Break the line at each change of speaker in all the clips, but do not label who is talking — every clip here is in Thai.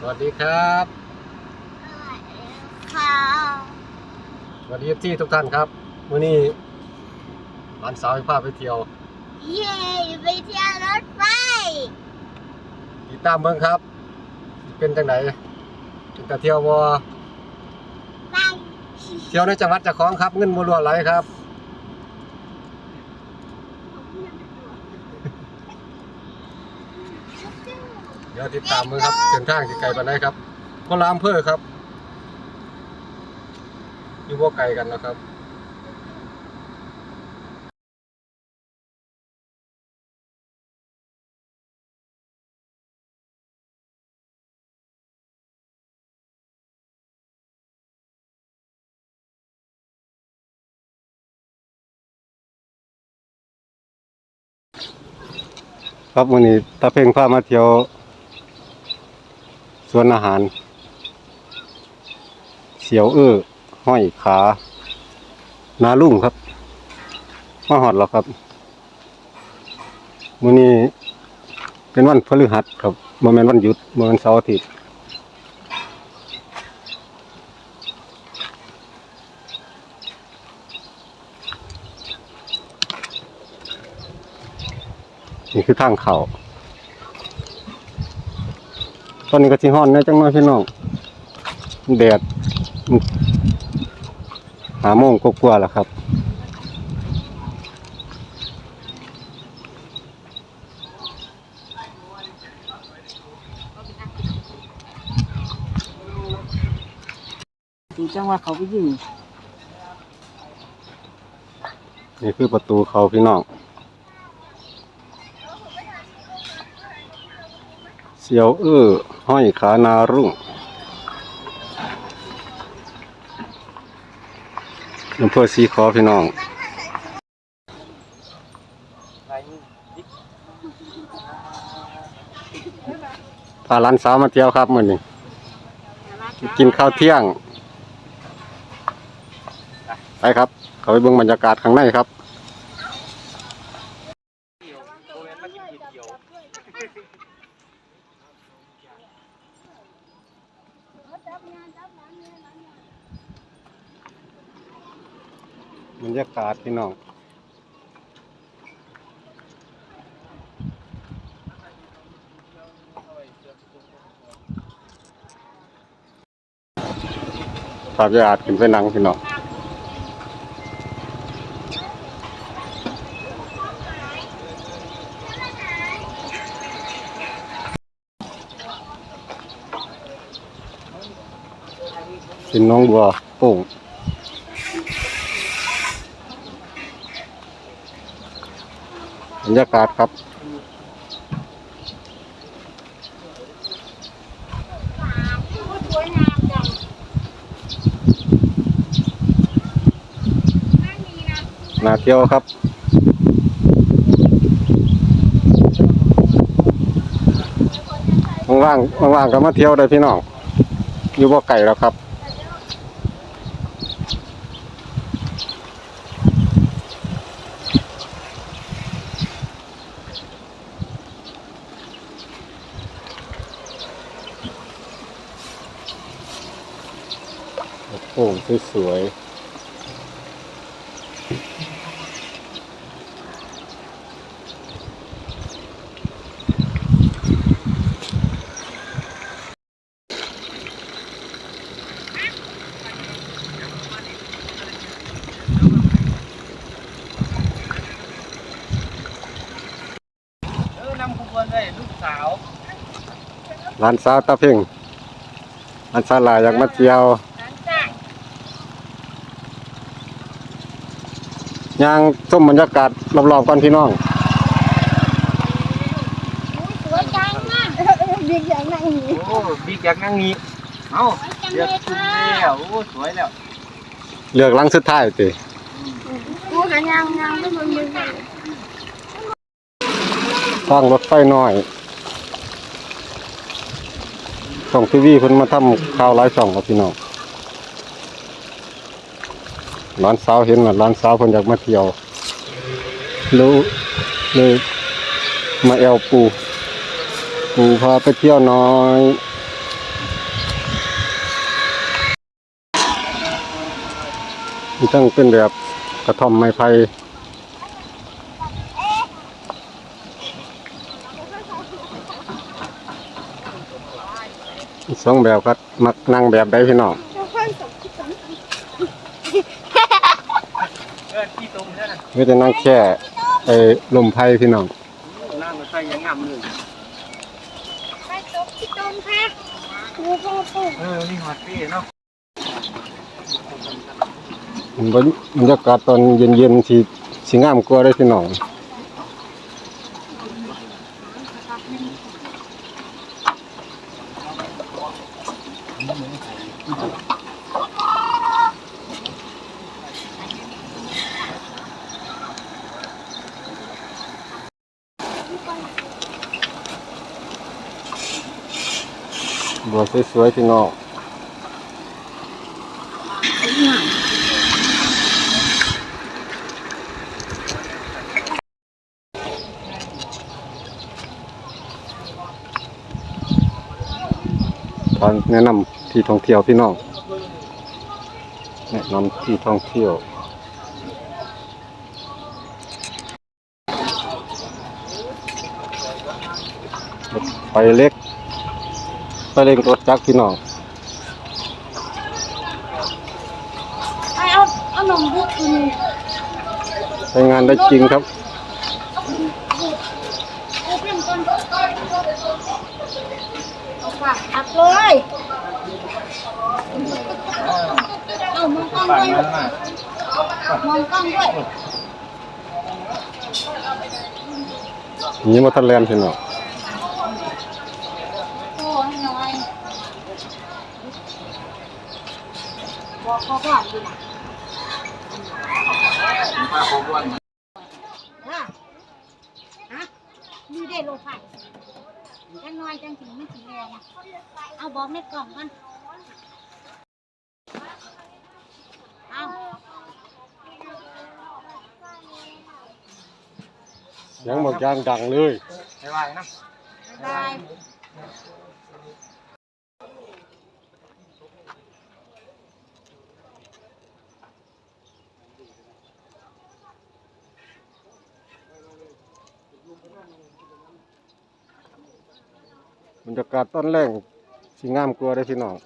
สวัสดีครับ
ค่ะ
สวัสดีที่ทุกท่านครับวันนี้หลานสาวให้พาไปเที่ยว
เย้ไปเที่ยวรถไฟ
ติดตามเมืองครับสิเป็นจังไหนเป็นแต่เที่ยวบ่
ไป
เที่ยวในจังหวัดเจ้าของครับเงินบ่รั่วไหลครับ ดี๋ยวติดตามมือครับเส้นทางที่ไกลปานครับคนละอำเภอครับอยู่บ่ไกลกันนะครับครับวันนี้ตาเพ่งพามาเที่ยว สวนอาหาร เสียวเอ้อห้อยขา นาลุ่งครับมาหอดแล้วครับวันนี้เป็นวันพฤหัสครับโมเมนวันหยุดโมเมนเสาร์อาทิตย์นี่คือทางเข่า ตอนนี้ก็ชิฮ้อนนะจังน้อยพี่น้องแดดหาโมงก็กลัวาๆแล้วครับ
ตีจังว่าเขาไปยิง
นี่คือประตูเขาพี่น้อง เสียวเอ้อห้อยขานารุ่งอำเภอสีขอพี่น้องพาหลานสาวมาเที่ยวครับมื้อนี้กินข้าวเที่ยง ไปครับ เขาไปเบิ่งบรรยากาศข้างในครับ บรรยา กาศพี่น้องภาพยากาศขึ้นไปนังพี่น้องเป็นน้องบัวโป่ง รรยากาศครับ
มจังนั่งดีนะ
นาเที่ยวครับว่างๆว่างๆก็มาเที่ยวได้พี่น้อง อยู่บ่ไก่แล้วครับ อ้โหสวยๆ
เออนำขบวนเลยลูกสาว
ร้านสาวตาเพ่งร้านสาลายอยากมาเที่ยว
หลังจาก
ย่างชมบรรยากาศรอบๆกันพี่น้อง
สวยจังมากดีอย่างนั้น
โอ้ดีจากนั่งนี้เอ้า
สวยจัง
เลื
เล
อก
ย
ชุด
ค่ะ
แล้วโอ้สวยแล้ว
เลือกหลังสุดท้ายติ
กูกันยังยังไม่มึงมึงเลย
สร้างรถไฟน้อยช่องทีวีเพิ่นมาทำข่าวหลายช่องครับพี่น้อง ร้านสาวเห็นว่าร้านสาวคนอยากมาเที่ยวรู้เลยมาแอวปูปูพาไปเที่ยวน้อยทั้งเป็นแบบกระท่อมไม้ไผ่สองแบบก็มักนั่งแบบได้พี่น้อง ไม่ได้นั่งแค่ไอ้ลมไผ่พี่น้อง
นั่งรถไฟยังงามเลย
ไปตกที่ต้นค่ะปูปูปู
เออนี่ฮอตพี่เนาะ
บรรบรรยากาศตอนเย็นๆที่สิงามกว่าได้พี่น้อง บัวสวยๆพี่น้องตอนแนะนำที่ท่องเที่ยวพี่น้อง แนะนำที่ท่องเที่ยวไปเล็ก ไปเล็กรถจักรพี่น้อง
ไปเอาเอานมบุกอื่น
ใช้งานได้จริงครับ
ปูเพิ่มต้นเอาฝากอักเลยเอามองกล้อง
ปั่น
ด้วย
นั่นน่ะ
มองกล้องด้วย
นี่มาทันแลนด์พี่น้อง
โอ้ยน้อย บอกเขาก่อนดีนะ
ป้าโคบวน
ฮะฮะมีได้โลไฟจังน้อยจังสีไม่สีแดงเอาบอกในกล่องกันเอา
เสียงบอกยางดังเลย
ไปไหวนะ
ได้
บ รยากาศต้นแรงสิงามกลัวได้พี่น้อง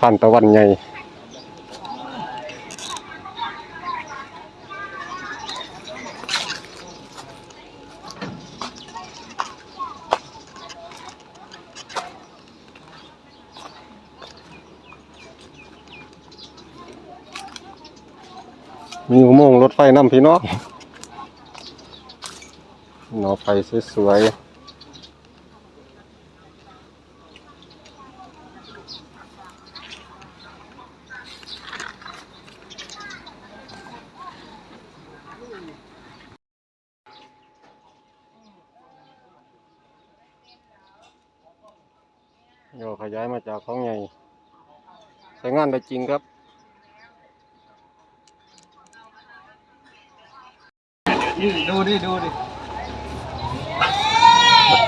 ท่านตะวันให มีอุโมงค์รถไฟน้ำพี่น้องหนอไฟสวยโยขยายมาจากของใหญ่ ใช้งานได้จริงครับ
นี่ดูดิดูดิ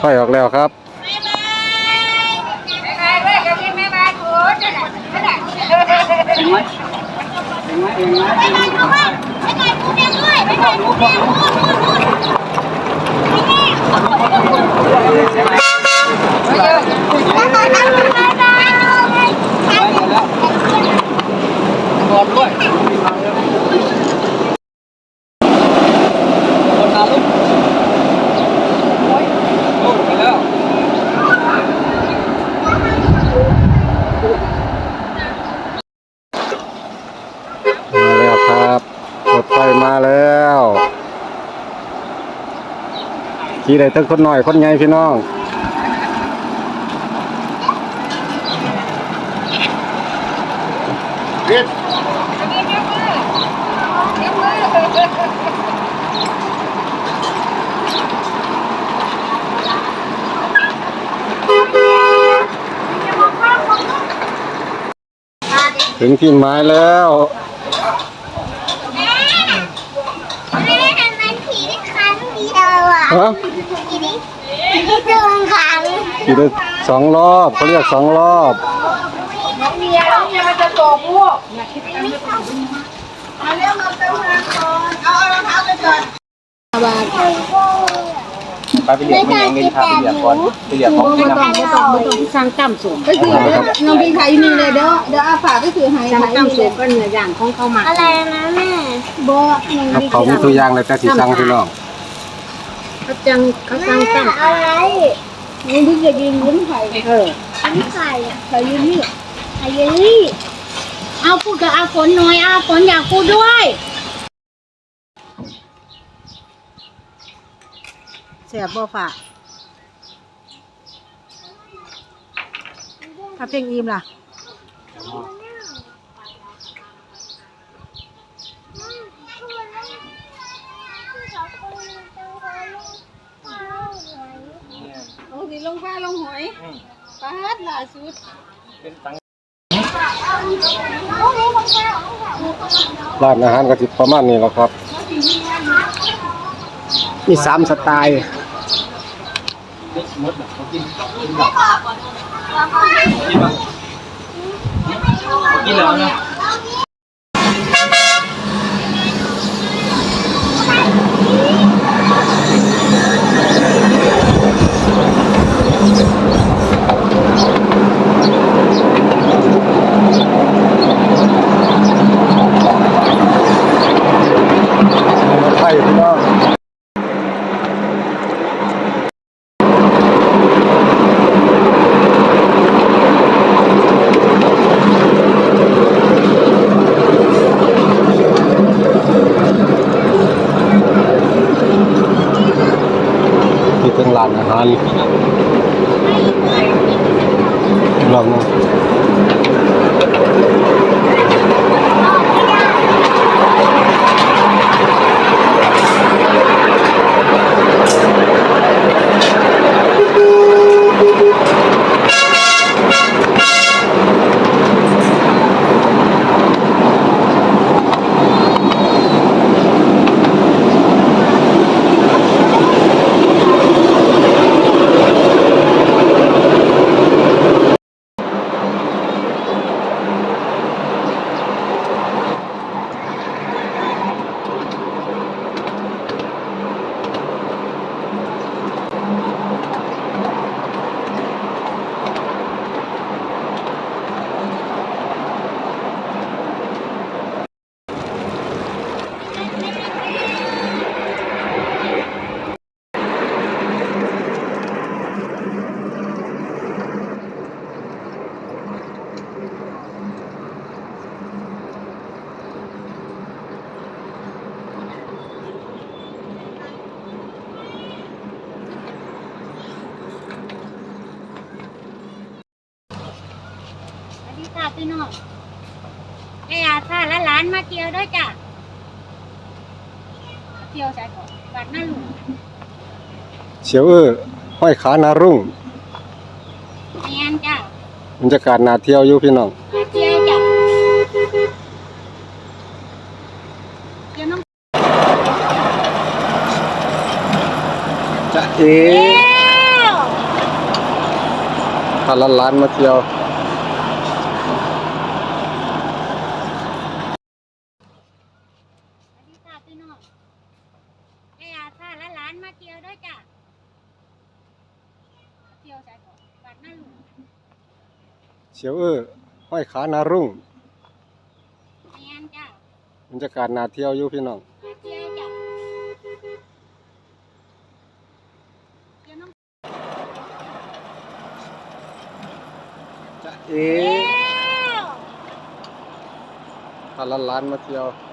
ไฟออกแล้วครับ
เห็นไหมเห็นไหมเห็นไหม
ไปไหนดูบ้างไปไหนปูเนียงด้วยไปไหนปูเนียงนู่นนู่
ขี่ได้ทั้งคนหน่อยคนใหญ่พี่น้องถึงที่หมายแล้ว
แม่
ทำ
ไมผีได้ครั้งเดียวอะ นขัง
ขี่ได้สองรอบเขาเรียกสองรอบ
น้องเมียน้องเมียมันจะตกลูกอย่าคิดกันไม่ต้องมาเร็วมาเติมพลังก่อนเอาเอารองเท้าไปก่อนบาท
ไปไปเรียกไมันยังเงินพาไปเรียกก่อนไปเรียกของกินน้ำ
ไม่ต้องไม่ต้องที่สร้างต่ำสูง
ไปถือน้องพี่ขายนี่เลยเดี๋ยวเดี๋ยวอาฝากไปถือให้
สร้าง
ขายอยู่
ต่ำสูงก็เนื้อย่างของเขามา
อะไรนะแม่
บ่น้อง
ครับเขามีตัวอย่างเลยแต่สีสั่งพี่นอง
เขาจังเขาสร้างต่ำ
อะไร
น้องพี่จะกินวุ้นไข่
เออ
อันนี้ไข่อะ
ไข่อยู่นี่
ไข่เยลลี่
เอาพูดกับอาฝนหน่อยอาฝนอยากพูดด้วย
แสบบ่ฝากถ้าเพ่งอิ่มล่ะ โอ้สิ ลงผ้าลงหอยปาดล่าสุด
เป็นตัง
ร้านอาหารก็สิประมาณนี้แหละครับ มีสามสไตล์
มดน่ะเขากินกินแบบกินบ้างกินแล้วนะ
ไทยพี่น้องที่เป็น ร้า
พี่น้องแม่อาค่ะและหลานมาเที่ยวด้วยจ้ะมาเที่ยวใส่ก่อนบัดหน้าหลุง
เฉียวเออห้อยขานารุ่ง
แมนจ้ะ
บรรยากาศน่าเที่ยวอยู่พี่น้อง
มาเที่ยวจ้ะเที่ยวน้อง
จะเอ
เที่ยว
พาล้านๆมาเที่ยว
สวัสดีค่ะพี่น้องแม่อาค่ะและหลานมาเที่ยวด้วยจ้ะมาเที่ยวใส่ก่อนบัดหน้าหลุง
เฉียวเออห้อยขานารุ่ง
แมนจ้ะ
บรรยากาศน่าเที่ยวอยู่พี่น้อง
มาเที่ยวจ้ะเที่ยวน้อง
จะเอ
เที่ยว
พาล้านๆมาเที่ยว
ส